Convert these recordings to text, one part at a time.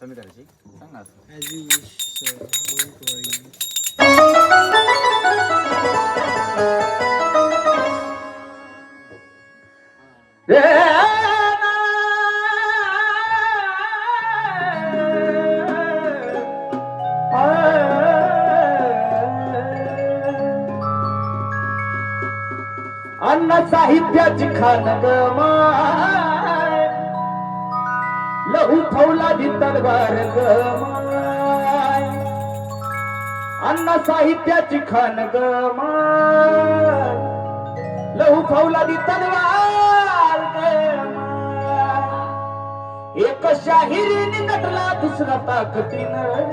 करायची अन्न साहित्याची खान ग लहू फौलादी तलवार गमाय साहित्याची खान गमाय लहू फौलादी तलवार गमाय एक शाहिरीने नटला दुसरा ताकदीनं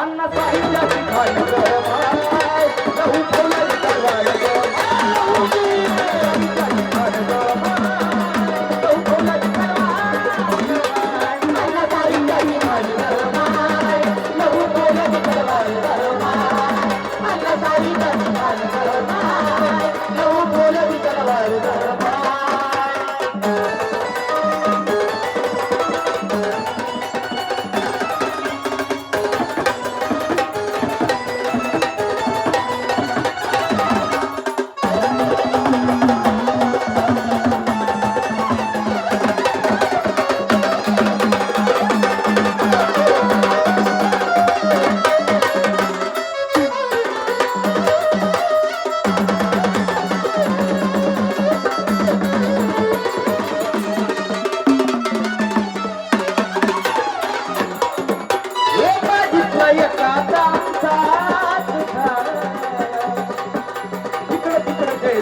अन्न साहित्याची खाली.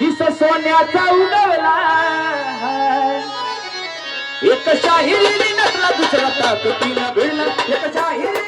हिस सोन्याचा उगवला. एक शाहिरी नसला दुसरा ताकदीला भिडला. एक शाहिरी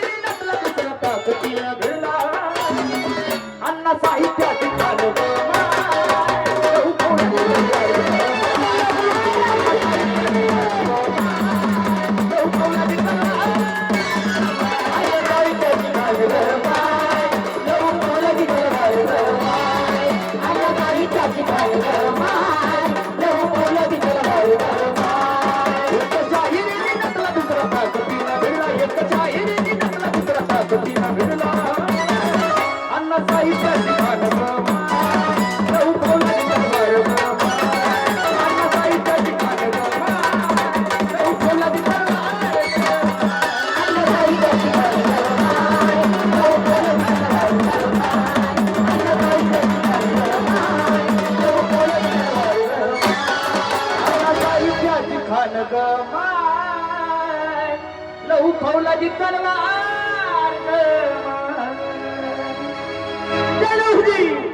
लहू फौलाची तलवार يا لهدي